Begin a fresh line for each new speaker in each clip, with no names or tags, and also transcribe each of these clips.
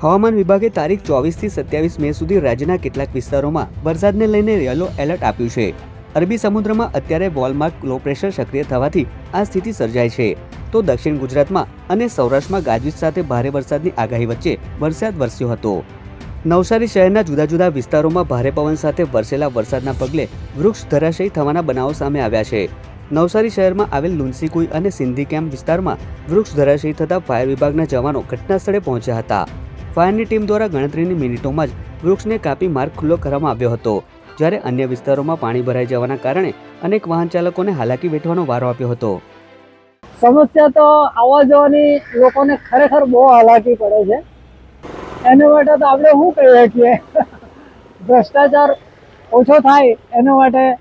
હવામાન વિભાગે તારીખ ચોવીસથી સત્યાવીસ મે સુધી રાજ્યના કેટલાક વિસ્તારોમાં વરસાદને લઈને યલો એલર્ટ આપ્યું છે. અરબી સમુદ્રમાં અત્યારે વોલમાર્ક લો પ્રેશર સક્રિય થવાથી આ સ્થિતિ સર્જાય છે. તો દક્ષિણ ગુજરાતમાં અને સૌરાષ્ટ્રમાં ગાજવીજ સાથે ભારે વરસાદની આગાહી વચ્ચે વરસાદ વરસ્યો હતો. નવસારી શહેરના જુદા જુદા વિસ્તારોમાં ભારે પવન સાથે વરસેલા વરસાદના પગલે વૃક્ષ ધરાશયી થવાના બનાવો સામે આવ્યા છે. નવસારી શહેરમાં આવેલ લુન્સીકુઈ અને સિંધી કેમ્પ વિસ્તારમાં વૃક્ષ ધરાશયી થતા ફાયર વિભાગના જવાનો ઘટના સ્થળે પહોંચ્યા હતા. ફાયરની ટીમ દ્વારા ગણતરીની મિનિટોમાં જ વૃક્ષને કાપી માર્ગ ખુલ્લો કરવામાં આવ્યો હતો. જ્યારે અન્ય વિસ્તારોમાં પાણી ભરાઈ જવાના કારણે અનેક વાહન ચાલકોને હાલાકી વેઠવાનો વારો આપ્યો હતો.
સમસ્યા તો આવવા જવાની લોકોને ખરેખર બહુ હાલાકી પડે છે. એના માટે તો આપણે શું કહીએ છીએ? ભ્રષ્ટાચાર ઓછો થાય એના માટે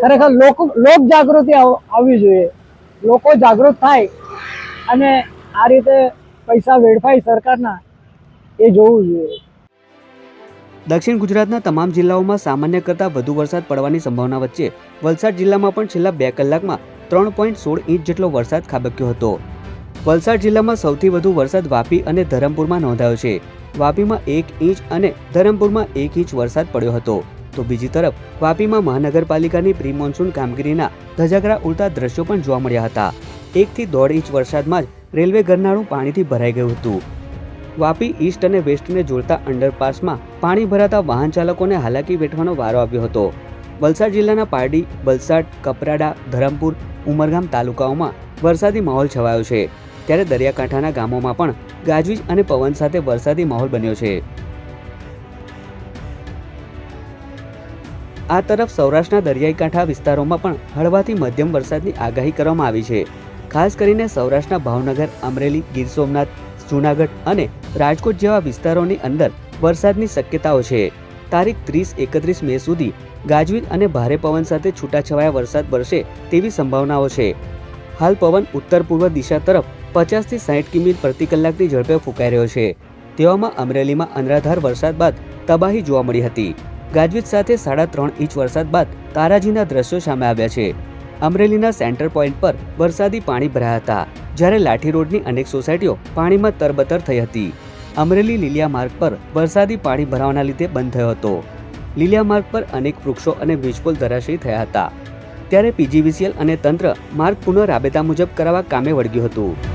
ખરેખર લોક લોક જાગૃતિ આવ- આવવી જોઈએ. લોકો જાગૃત થાય અને આ રીતે પૈસા વેડફાય સરકારના એ જોવું જોઈએ.
દક્ષિણ ગુજરાતના તમામ જિલ્લાઓમાં સામાન્ય કરતાં વધુ વરસાદ પડવાની સંભાવના વચ્ચે વલસાડ જિલ્લામાં પણ છેલ્લા બે કલાકમાં ત્રણ પોઈન્ટ સોળ ઇંચ જેટલો વરસાદ ખાબક્યો હતો. વલસાડ જિલ્લામાં સૌથી વધુ વરસાદ વાપી અને ધરમપુરમાં નોંધાયો છે. વાપીમાં એક ઇંચ અને ધરમપુરમાં એક ઇંચ વરસાદ પડ્યો હતો. તો બીજી તરફ, વાપીમાં મહાનગરપાલિકાની પ્રી મોન્સૂન કામગીરીના ધજાગરા ઉડતા દ્રશ્યો પણ જોવા મળ્યા હતા. એકથી દોઢ ઇંચ વરસાદમાં જ રેલવે ગરનાળું પાણીથી ભરાઈ ગયું હતું. વાપી ઈસ્ટ અને વેસ્ટને જોડતા અંડરપાસમાં પાણી ભરાતા વાહન ચાલકોને હાલાકી વેઠવાનો વારો આવ્યો હતો. વલસાડ જિલ્લાના પારડી, વલસાડ, કપરાડા, ધરમપુર, ઉમરગામ તાલુકાઓમાં વરસાદી માહોલ છવાયો છે. ત્યારે દરિયાકાંઠાના ગામોમાં પણ ગાજવીજ અને પવન સાથે વરસાદી માહોલ બન્યો છે. આ તરફ સૌરાષ્ટ્રના દરિયાઈ કાંઠા વિસ્તારોમાં પણ હળવાથી મધ્યમ વરસાદની આગાહી કરવામાં આવી છે. ખાસ કરીને સૌરાષ્ટ્રના ભાવનગર, અમરેલી, ગીર સોમનાથ જૂનાગઢ અને રાજકોટ જેવા વિસ્તારોની અંદર વરસાદની શક્યતાઓ છે. તારીખ ત્રીસ એકત્રીસ મે સુધી ગાજવીજ અને ભારે પવન સાથે છૂટાછવાયા વરસાદ વરસે તેવી સંભાવનાઓ છે. હાલ પવન ઉત્તર પૂર્વ દિશા તરફ પચાસથી સાઠ કિમી પ્રતિ કલાકની ઝડપે ફૂંકાઈ રહ્યો છે. તેવામાં અમરેલીમાં અનરાધાર વરસાદ બાદ તબાહી જોવા મળી હતી. ગાજવીજ સાથે સાડા ત્રણ ઇંચ વરસાદ બાદ તારાજીના દ્રશ્યો સામે આવ્યા છે. અમરેલીના સેન્ટર પોઈન્ટ પર વરસાદી પાણી ભરાયા હતા, જ્યારે લાઠી રોડની અનેક સોસાયટીઓ પાણીમાં તરબતર થઈ હતી. અમરેલી લીલિયા માર્ગ પર વરસાદી પાણી ભરાવાના લીધે બંધ થયો હતો. લીલિયા માર્ગ પર અનેક વૃક્ષો અને વીજપોલ ધરાશયી થયા હતા. ત્યારે પીજીવીસીએલ અને તંત્ર માર્ગ પુનઃ રાબેતા મુજબ કરાવવા કામે વળગ્યું હતું.